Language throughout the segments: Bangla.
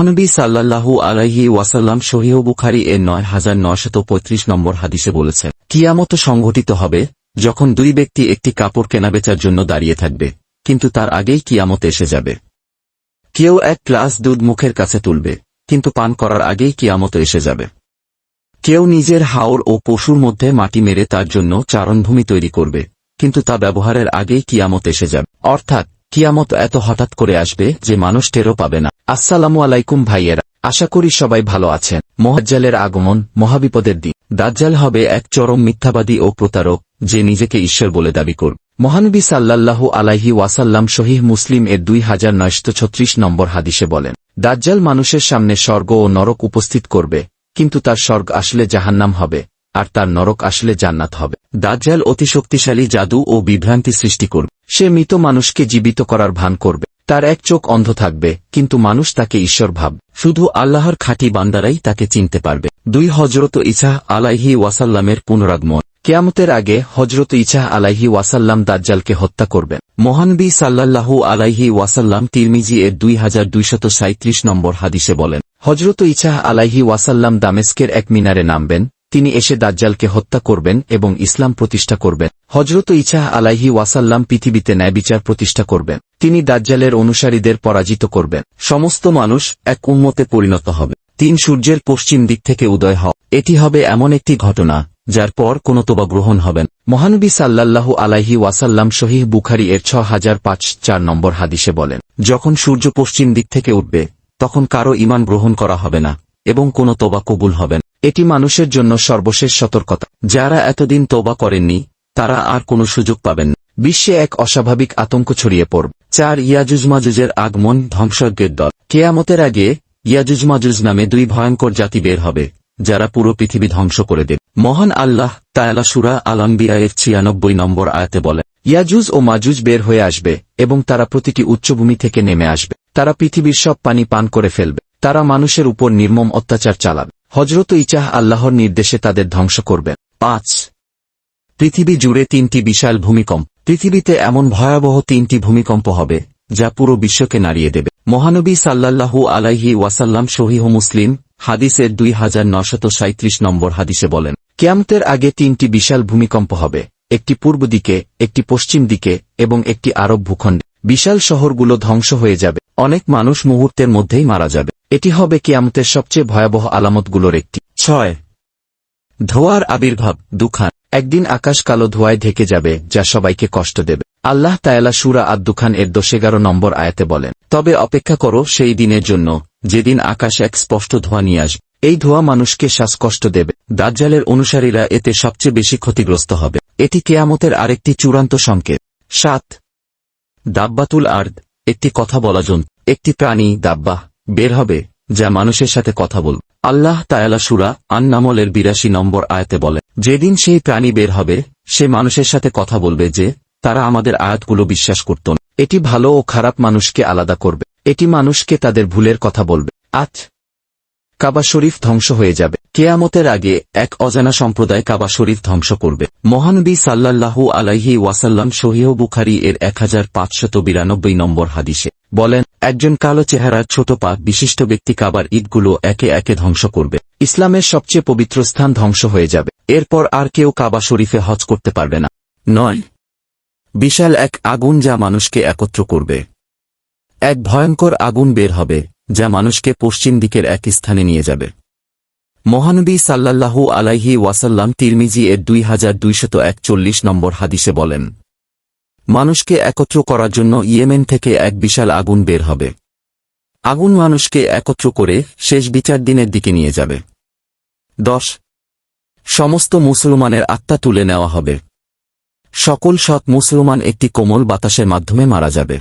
নবী সাল্লাল্লাহু আলাইহি ওয়াসাল্লাম সহিহ বুখারি এর নয় হাজার নশত পঁয়ত্রিশ নম্বর হাদিসে বলেছেন কিয়ামত সংঘটিত হবে যখন দুই ব্যক্তি একটি কাপড় কেনাবেচার জন্য দাঁড়িয়ে থাকবে, কিন্তু তার আগেই কিয়ামত এসে যাবে। কেউ এক গ্লাস দুধ মুখের কাছে তুলবে, কিন্তু পান করার আগেই কিয়ামত এসে যাবে। কেউ নিজের হাওর ও পশুর মধ্যে মাটি মেরে তার জন্য চারণভূমি তৈরি করবে, কিন্তু তা ব্যবহারের আগেই কিয়ামত এসে যাবে। অর্থাৎ কিয়ামত এত হঠাৎ করে আসবে যে মানুষ টেরও পাবে না। আসসালামু আলাইকুম ভাইয়েরা, আশা করি সবাই ভালো আছেন। মোহাজ্জালের আগমন, মহাবিপদের দিন। দাজ্জাল হবে এক চরম মিথ্যাবাদী ও প্রতারক, যে নিজেকে ঈশ্বর বলে দাবি করবে। মহানবী সাল্লাল্লাহু আলাইহি ওয়াসাল্লাম শহীহ মুসলিম এর দুই হাজার ছত্রিশ নম্বর হাদিসে বলেন, দাজ্জাল মানুষের সামনে স্বর্গ ও নরক উপস্থিত করবে, কিন্তু তার স্বর্গ আসলে জাহান্নাম হবে। আর তার নরক আসলে জান্নাত হবে। দাজ্জাল অতি শক্তিশালী জাদু ও বিভ্রান্তি সৃষ্টি করবে। সে মৃত মানুষকে জীবিত করার ভান করবে। তার এক চোখ অন্ধ থাকবে, কিন্তু মানুষ তাকে ঈশ্বর ভাব শুধু আল্লাহর খাঁটি বান্দারাই তাকে চিনতে পারবে। দুই হজরত ইসাহ আলাইহি ওয়াসাল্লামের পুনরাগমন। কেয়ামতের আগে হজরত ইসাহ আলাইহি ওয়াসাল্লাম দাজ্জালকে হত্যা করবেন। মহানবী সাল্লাল্লাহু আলাইহি ওয়াসাল্লাম তিরমিজি এর দুই হাজার দুইশত সাঁত্রিশ নম্বর হাদিসে বলেন হজরত ইসাহ আলাইহি ওয়াসাল্লাম দামেস্কের এক মিনারে নামবেন তিনি এসে দাজ্জালকে হত্যা করবেন এবং ইসলাম প্রতিষ্ঠা করবেন। হজরত ইছাহ আলাইহি ওয়াসাল্লাম পৃথিবীতে ন্যায়বিচার প্রতিষ্ঠা করবেন। তিনি দাজ্জালের অনুসারীদের পরাজিত করবেন। সমস্ত মানুষ এক উন্মতে পরিণত হবে। তিন সূর্যের পশ্চিম দিক থেকে উদয় হও। এটি হবে এমন একটি ঘটনা, যার পর কোনো তোবা গ্রহণ হবেন মহানবী সাল্লাল্লাহু আলাইহি ওয়াসাল্লাম শহীহ বুখারি এর ছ হাজার পাঁচ চার নম্বর হাদিসে বলেন, যখন সূর্য পশ্চিম দিক থেকে উঠবে, তখন কারও ইমান গ্রহণ করা হবে না এবং কোনো তোবা কবুল হবেন এটি মানুষের জন্য সর্বশেষ সতর্কতা। যারা এতদিন তোবা করেননি, তারা আর কোনো সুযোগ পাবেন বিশ্বে এক অস্বাভাবিক আতঙ্ক ছড়িয়ে পড়বে। চার ইয়াজুজমাজুজের আগমন ধ্বংসজ্ঞের দল। কেয়ামতের আগে ইয়াজুজমাজুজ নামে দুই ভয়ঙ্কর জাতি বের হবে, যারা পুরো পৃথিবী ধ্বংস করে দেবে। মহান আল্লাহ তায়ালা সুরা আলম্বিয়ায়ের ছিয়ানব্বই নম্বর আয়াতে বলে ইয়াজুজ ও মাজুজ বের হয়ে আসবে এবং তারা প্রতিটি উচ্চভূমি থেকে নেমে আসবে। তারা পৃথিবীর সব পানি পান করে ফেলবে। তারা মানুষের উপর নির্মম অত্যাচার চালাবে। হজরত ইচাহ আল্লাহর নির্দেশে তাদের ধ্বংস করবেন। পাঁচ। পৃথিবী জুড়ে তিনটি বিশাল ভূমিকম্প। পৃথিবীতে এমন ভয়াবহ তিনটি ভূমিকম্প হবে, যা পুরো বিশ্বকে নাড়িয়ে দেবে। মহানবী সাল্লাল্লাহু আলাইহি ওয়াসাল্লাম শহীহ মুসলিম, হাদিসের দুই হাজার নশত সাঁত্রিশ নম্বর হাদিসে বলেন, কেয়ামতের আগে তিনটি বিশাল ভূমিকম্প হবে, একটি পূর্ব দিকে, একটি পশ্চিম দিকে এবং একটি আরব ভূখণ্ডে। বিশাল শহরগুলো ধ্বংস হয়ে যাবে, অনেক মানুষ মুহূর্তের মধ্যেই মারা যাবে। এটি হবে কিয়ামতের সবচেয়ে ভয়াবহ আলামতগুলোর একটি। ছয়। ধোয়ার আবির্ভাব দুখান। একদিন আকাশ কালো ধোয়ায় ঢেকে যাবে যা সবাইকে কষ্ট দেবে। আল্লাহ তায়ালা সুরা আদ দুখান এর দশ এগারো নম্বর আয়াতে বলেন তবে অপেক্ষা করো সেই দিনের জন্য যেদিন আকাশ এক স্পষ্ট ধোয়া নিয়ে আসবে। এই ধোয়া মানুষকে শ্বাসকষ্ট দেবে। দাজ্জালের অনুসারীরা এতে সবচেয়ে বেশি ক্ষতিগ্রস্ত হবে। এটি কেয়ামতের আরেকটি চূড়ান্ত সংকেত। সাত। দাব্বাতুল আর্দ একটি কথা বলা জন্তু একটি প্রাণী দাব্বা বের হবে, যা মানুষের সাথে কথা বল। আল্লাহ তায়ালা সুরা আন্নামলের বিরাশি নম্বর আয়াতে বলে, যেদিন সেই প্রাণী বের হবে, সে মানুষের সাথে কথা বলবে যে, তারা আমাদের আয়াতগুলো বিশ্বাস করত এটি ভালো ও খারাপ মানুষকে আলাদা করবে। এটি মানুষকে তাদের ভুলের কথা বলবে। আজ কাবা শরীফ ধ্বংস হয়ে যাবে। কেয়ামতের আগে এক অজানা সম্প্রদায় কাবা শরীফ ধ্বংস করবে। মহানবী সাল্লাল্লাহু আলাইহি ওয়াসাল্লাম সহিহ বুখারি এর এক হাজার পাঁচশত বিরানব্বই নম্বর হাদিসে বলেন, একজন কালো চেহারার ছোট পা বিশিষ্ট ব্যক্তি কাবার ঈদগুলো একে একে ধ্বংস করবে। ইসলামের সবচেয়ে পবিত্র স্থান ধ্বংস হয়ে যাবে। এরপর আর কেউ কাবা শরীফে হজ করতে পারবে না। নয়। বিশাল এক আগুন যা মানুষকে একত্র করবে। এক ভয়ঙ্কর আগুন বের হবে। যা মানুষকে পশ্চিম দিকের এক স্থানে নিয়ে যাবে। মহানবী সাল্লাল্লাহু আলাইহি ওয়াসাল্লাম তিরমিজি এর দুই হাজার দুইশত একচল্লিশ নম্বর হাদিসে বলেন, মানুষকে একত্র করার জন্য ইয়েমেন থেকে এক বিশাল আগুন বের হবে। আগুন মানুষকে একত্র করে শেষ বিচার দিনের দিকে নিয়ে যাবে। দশ, সমস্ত মুসলমানের আত্মা তুলে নেওয়া হবে। সকল সৎ মুসলমান একটি কোমল বাতাসের মাধ্যমে মারা যাবে।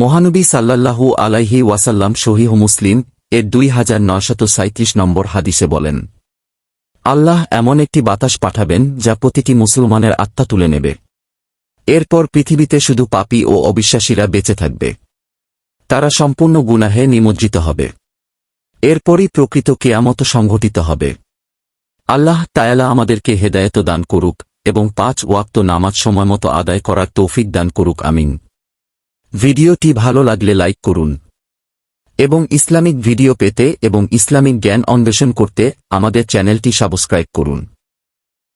মহানবী সাল্লাল্লাহু আলাইহি ওয়াসাল্লাম শহীহ মুসলিম এর দুই হাজার নশত সাঁত্রিশ নম্বর হাদিসে বলেন, আল্লাহ এমন একটি বাতাস পাঠাবেন যা প্রতিটি মুসলমানের আত্মা তুলে নেবে। এরপর পৃথিবীতে শুধু পাপী ও অবিশ্বাসীরা বেঁচে থাকবে। তারা সম্পূর্ণ গুনাহে নিমজ্জিত হবে। এরপরই প্রকৃত কেয়ামত সংঘটিত হবে। আল্লাহ তায়ালা আমাদেরকে হেদায়ত দান করুক এবং পাঁচ ওয়াক্ত নামাজ সময়মতো আদায় করার তৌফিক দান করুক, আমিন। ভিডিওটি ভালো লাগলে লাইক করুন। এবং ইসলামিক ভিডিও পেতে এবং ইসলামিক জ্ঞান অন্বেষণ করতে আমাদের চ্যানেলটি সাবস্ক্রাইব করুন।